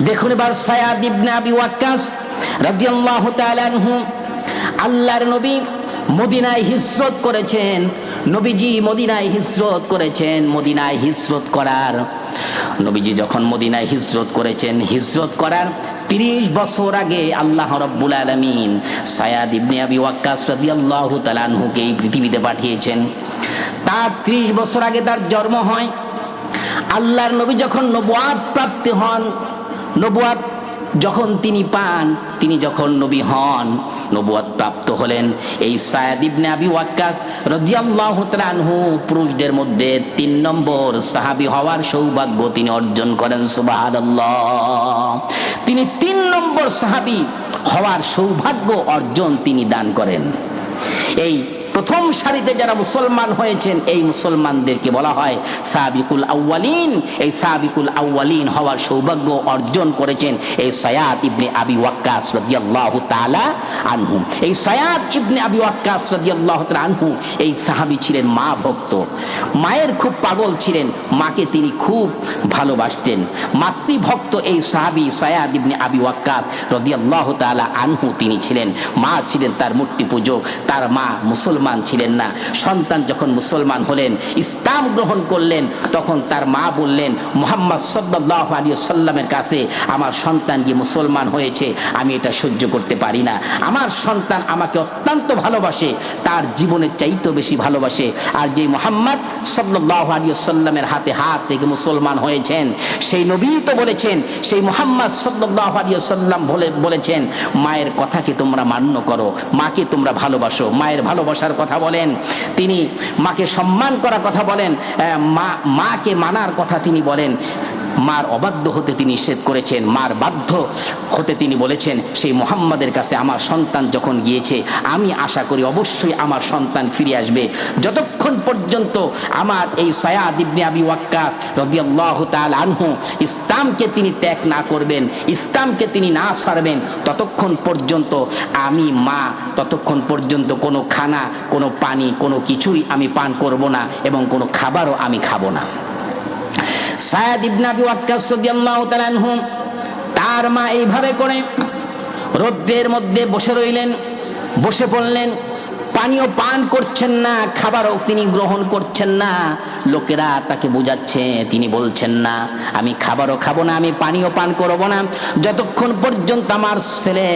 দেখুন এবার সায়াদ ইবনে আবি ওয়াক্কাস রাদিয়াল্লাহু তাআলা আনহু। আল্লাহর নবী মদিনায় হিজরত করেছেন। নবীজি মদিনায় হিজরত করেছেন, মদিনায় হিজরত করার। নবীজি যখন মদিনায় হিজরত করেছেন, হিজরত করার তিরিশ বছর আগে আল্লাহ রব্বুল আলমিন সায়াদ ইবনে আবি ওয়াক্কাস রাদিয়াল্লাহু তাআলা আনহুকে এই পৃথিবীতে পাঠিয়েছেন। তার ত্রিশ বছর আগে তার জন্ম হয়। আল্লাহর নবী যখন নবুয়াত প্রাপ্তি হন নবুয়াত যখন তিনি পান, তিনি যখন নবী হন নবুয়াত প্রাপ্ত হলেন এই সায়াদ ইবনে আবি ওয়াক্কাস রাদিয়াল্লাহু তাআলা আনহু পুরুষদের মধ্যে তিন নম্বর সাহাবী হওয়ার সৌভাগ্য তিনি অর্জন করেন, সুবহানাল্লাহ। তিনি তিন নম্বর সাহাবী হওয়ার সৌভাগ্য অর্জন তিনি দান করেন। এই প্রথম সারিতে যারা মুসলমান হয়েছেন, এই মুসলমানদেরকে বলা হয় সাবিকুল আউ্বালিন এই সাবিকুল আউ্বালিন হওয়ার সৌভাগ্য অর্জন করেছেন এই সায়াদ ইবনে আবি ওয়াক্কাস রাদিয়াল্লাহু তাআলা আনহু। এই সায়াদ ইবনে আবি ওয়াক্কাস রাদিয়াল্লাহু আনহু এই সাহাবি ছিলেন মা ভক্ত। মায়ের খুব পাগল ছিলেন, মাকে তিনি খুব ভালোবাসতেন। মাতৃভক্ত এই সাহাবি সায়াদ ইবনে আবি ওয়াক্কাস রাদিয়াল্লাহু তাআলা আনহু তিনি ছিলেন। মা ছিলেন তার মূর্তি পূজক, তার মা মুসলমান ছিলেন না। সন্তান যখন মুসলমান হলেন, ইসলাম গ্রহণ করলেন, তখন তার মা বললেন, মোহাম্মদ সাল্লাহ আলী সাল্লামের কাছে আমার সন্তান যে মুসলমান হয়েছে, আমি এটা সহ্য করতে পারি না। আমার সন্তান আমাকে অত্যন্ত ভালোবাসে, তার জীবনের চাইতেও বেশি ভালোবাসে। আর যে মোহাম্মদ সাল্লাহ আলী সাল্লামের হাতে হাত থেকে মুসলমান হয়েছেন, সেই নবী তো বলেছেন, সেই মোহাম্মদ সাল্লাহ আলী সাল্লাম বলে, বলেছেন, মায়ের কথাকে তোমরা মান্য করো, মাকে তোমরা ভালোবাসো, মায়ের ভালোবাসার কথা বলেন তিনি মাকে সম্মান করার কথা বলেন মা মাকে মানার কথা তিনি বলেন। মার অবাধ্য হতে তিনি নিষেধ করেছেন, মার বাধ্য হতে তিনি বলেছেন, সেই মোহাম্মদের কাছে আমার সন্তান যখন গিয়েছে, আমি আশা করি অবশ্যই আমার সন্তান ফিরে আসবে। যতক্ষণ পর্যন্ত আমার এই সায়াদ ইবনে আবি ওয়াক্কাস রাদিয়াল্লাহু তাআলা আনহু ইসলামকে তিনি ত্যাগ না করবেন, ইসলামকে তিনি না ছাড়বেন, ততক্ষণ পর্যন্ত আমি মা, ততক্ষণ পর্যন্ত কোনো খানা, কোনো পানি, কোনো কিছুই আমি পান করব না এবং কোনো খাবারও আমি খাব না। তার মা এইভাবে করে রোদ্রের মধ্যে বসে রইলেন, বসে পড়লেন, পানীয় পান করছেন না, খাবারও তিনি গ্রহণ করছেন না। লোকেরা তাকে বোঝাচ্ছে, তিনি বলছেন না, আমি খাবারও খাব না, আমি পানীয় পান করব না। যতক্ষণ পর্যন্ত আমার ছেলে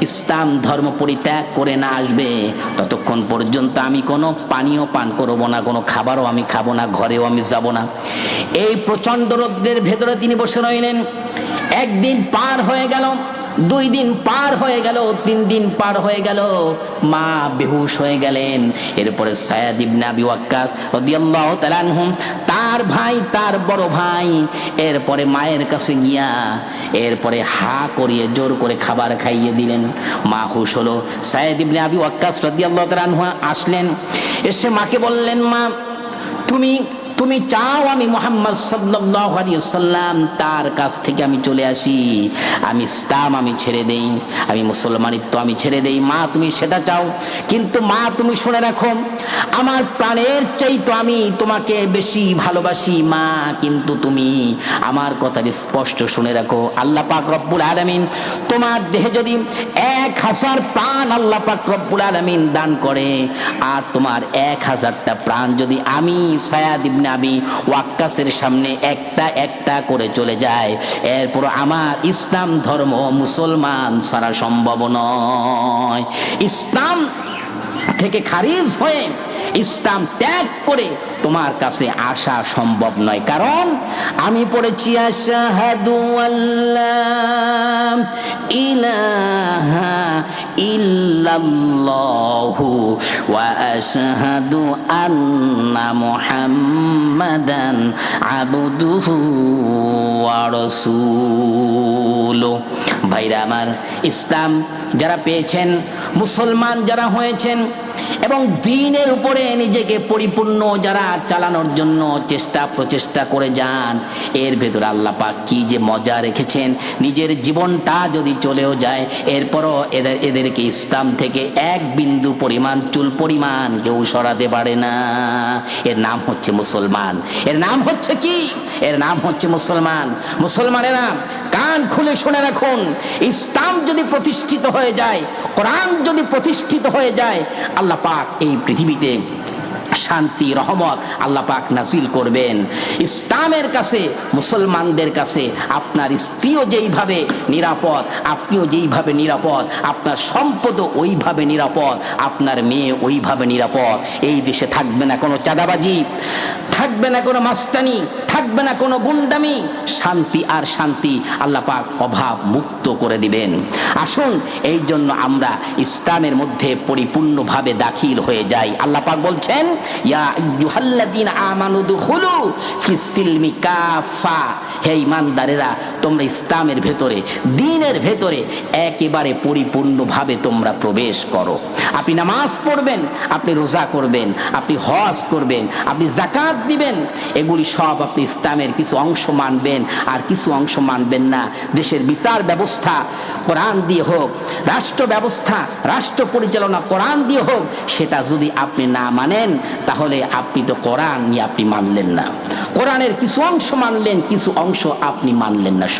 ইসলাম ধর্ম পরিত্যাগ করে না আসবে। ততক্ষণ পর্যন্ত আমি কোনো পানীয় পান করব না, কোনো খাবারও আমি খাব না, ঘরেও আমি যাব না। এই প্রচণ্ড রোদ্রের ভেতরে তিনি বসে রইলেন। একদিন পার হয়ে গেল। দুই দিন পার হয়ে গেল, তিন দিন পার হয়ে গেল। মা বেহুশ হয়ে গেলেন। এরপরে তার ভাই, তার বড় ভাই, এরপরে মায়ের কাছে গিয়া, এরপরে হা করিয়ে, জোর করে খাবার খাইয়ে দিলেন। মা হুশ হলো। সায়াদ ইবনে আবি ওয়াক্কাস রাদিয়াল্লাহু তাআলা আসলেন। এসে মাকে বললেন, মা, তুমি তুমি চাও আমি মোহাম্মদ সাল্লাহ সাল্লাম তার কাছ থেকে আমি চলে আসি। আমি ইসলাম আমি ছেড়ে দেই, আমি মুসলমানিত্ব আমি ছেড়ে দেই। মা, তুমি সেটা চাও, কিন্তু মা, তুমি শুনে রাখো, আমার প্রাণের চাইতো আমি তোমাকে বেশি ভালোবাসি। মা, কিন্তু তুমি আমার কথার স্পষ্ট শুনে রাখো। আল্লাহ পাক রব্বুল আলমিন তোমার দেহে যদি এক হাজার প্রাণ আল্লাহ পাক রব্বুল আলমিন দান করে, আর তোমার এক হাজারটা প্রাণ যদি আমি সায়াদ ইবনে আবি ওয়াক্কাসের সামনে একটা একটা করে চলে যায় এরপর আমার ইসলাম ধর্ম মুসলমান সারা সম্ভব নয়। ইসলাম থেকে খারিজ হয়ে ইসলাম ত্যাগ করে তোমার কাছে আসা সম্ভব নয়। কারণ আমি পড়েছি, আশাহাদু আল্লাহ ইলাহা ইল্লাল্লাহু ওয়া আশহাদু আন্না মুহাম্মাদান আবদুহু ওয়া রাসূলু ভাইরা আমার ইসলাম যারা পেয়েছেন, মুসলমান যারা হয়েছেন এবং দিনের উপরে নিজেকে পরিপূর্ণ যারা চালানোর জন্য চেষ্টা প্রচেষ্টা করে যান, এর ভেতরে আল্লাহ পাক কি যে মজা রেখেছেন, নিজের জীবনটা যদি চলেও যায়, এরপরও এদের, এদেরকে ইসলাম থেকে এক বিন্দু পরিমাণ, চুল পরিমাণ কেউ সরাতে পারে না। এর নাম হচ্ছে মুসলমান। এর নাম হচ্ছে কি? এর নাম হচ্ছে মুসলমান। মুসলমানেরা কান খুলে শুনে রাখুন, ইসলাম যদি প্রতিষ্ঠিত হয়ে যায়, কোরআন যদি প্রতিষ্ঠিত হয়ে যায়, আল্লাহ পাক এই পৃথিবীতে শান্তি, রহমত আল্লাহ পাক নাজিল করবেন। ইসলামের কাছে, মুসলমানদের কাছে আপনার স্ত্রীও যেইভাবে নিরাপদ, আপনিও যেইভাবে নিরাপদ, আপনার সম্পদও ওইভাবে নিরাপদ, আপনার মেয়ে ওইভাবে নিরাপদ। এই দেশে থাকবে না কোনো চাঁদাবাজি, থাকবে না কোনো মাস্তানি, থাকবে না কোনো গুন্ডামি। শান্তি আর শান্তি আল্লাহ পাক অভাব মুক্ত করে দিবেন। আসুন এই জন্য আমরা ইসলামের মধ্যে পরিপূর্ণভাবে দাখিল হয়ে যাই। আল্লাহ পাক বলছেন ইমানদারেরা তোমরা ইসলামের ভেতরে দ্বীনের ভেতরে একেবারে পরিপূর্ণভাবে তোমরা প্রবেশ করো। আপনি নামাজ পড়বেন, আপনি রোজা করবেন, আপনি হজ করবেন, আপনি জাকাত দিবেন, এগুলি সব আপনি ইসলামের কিছু অংশ মানবেন। আর কিছু অংশ মানবেন না। দেশের বিচার ব্যবস্থা কোরআন দিয়ে হোক, রাষ্ট্র ব্যবস্থা, রাষ্ট্র পরিচালনা কোরআন দিয়ে হোক, সেটা যদি আপনি না মানেন তাহলে আপনি তো কোরআন আপনি মানলেন না। কোরআনের কিছু অংশ মানলেন, কিছু অংশ আপনি মানলেন না।